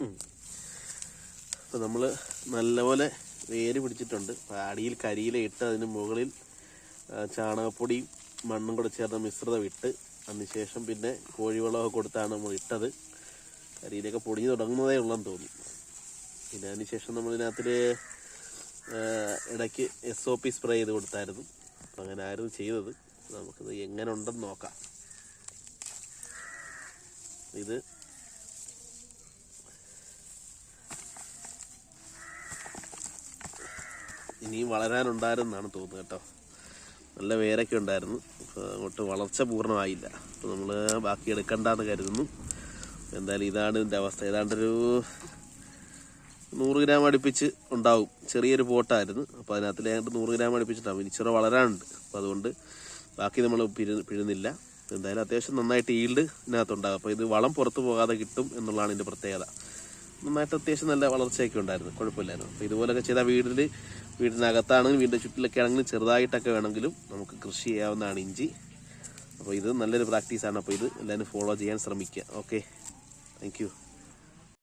അപ്പോൾ നമ്മൾ നല്ലപോലെ വേര് പിടിച്ചിട്ടുണ്ട്. അടിയിൽ കരിയില ഇട്ട് അതിന് മുകളിൽ ചാണകപ്പൊടിയും മണ്ണും കൂടെ ചേർന്ന മിശ്രിതം ഇട്ട് അതിനുശേഷം പിന്നെ കോഴിവെള്ളമൊക്കെ കൊടുത്താണ് നമ്മൾ ഇട്ടത്. കരിയിലൊക്കെ പൊടിഞ്ഞു തുടങ്ങുന്നതേ ഉള്ളെന്ന് തോന്നി. പിന്നെ അതിനുശേഷം നമ്മൾ ഇതിനകത്തിൽ ഇടയ്ക്ക് എസ് ഒ പി സ്പ്രേ ചെയ്ത് കൊടുത്തായിരുന്നു. അപ്പം അങ്ങനെ ആയിരുന്നു ചെയ്തത്. നമുക്കിത് എങ്ങനെ ഉണ്ടെന്ന് നോക്കാം. ഇത് ഇനിയും വളരാനുണ്ടായിരുന്നാണ് തോന്നുന്നത് കേട്ടോ. നല്ല വേരൊക്കെ ഉണ്ടായിരുന്നു. അപ്പോൾ അങ്ങോട്ട് വളർച്ച പൂർണമായില്ല. അപ്പോൾ നമ്മൾ ബാക്കി എടുക്കണ്ടെന്ന് കരുതുന്നു. എന്തായാലും ഇതാണ് ഇതിന്റെ അവസ്ഥ. ഏതാണ്ടൊരു നൂറ് ഗ്രാം അടുപ്പിച്ച് ഉണ്ടാവും. ചെറിയൊരു പോട്ടായിരുന്നു. അപ്പോൾ അതിനകത്തിൽ ഏതാണ്ട് നൂറ് ഗ്രാം അടുപ്പിച്ചിട്ടുണ്ടാവും ഇനി ചെറു വളരാനുണ്ട്. അപ്പോൾ അതുകൊണ്ട് ബാക്കി നമ്മൾ പിഴ പിഴുന്നില്ല. എന്തായാലും അത്യാവശ്യം നന്നായിട്ട് ഈൽഡ് ഇതിനകത്തുണ്ടാകും അപ്പോൾ ഇത് വളം പുറത്ത് പോകാതെ കിട്ടും എന്നുള്ളതാണ് ഇതിന്റെ പ്രത്യേകത. നന്നായിട്ട് അത്യാവശ്യം നല്ല വളർച്ചയൊക്കെ ഉണ്ടായിരുന്നു. കുഴപ്പമില്ലായിരുന്നു. അപ്പോൾ ഇതുപോലൊക്കെ ചെയ്താൽ വീടിൽ വീടിനകത്താണെങ്കിലും വീടിന്റെ ചുറ്റിലൊക്കെ ആണെങ്കിലും ചെറുതായിട്ടൊക്കെ വേണമെങ്കിലും നമുക്ക് കൃഷി ചെയ്യാവുന്നതാണ് ഇഞ്ചി. അപ്പോൾ ഇത് നല്ലൊരു പ്രാക്ടീസാണ്. അപ്പോൾ ഇത് എല്ലാവരും ഫോളോ ചെയ്യാൻ ശ്രമിക്കുക. ഓക്കെ. താങ്ക്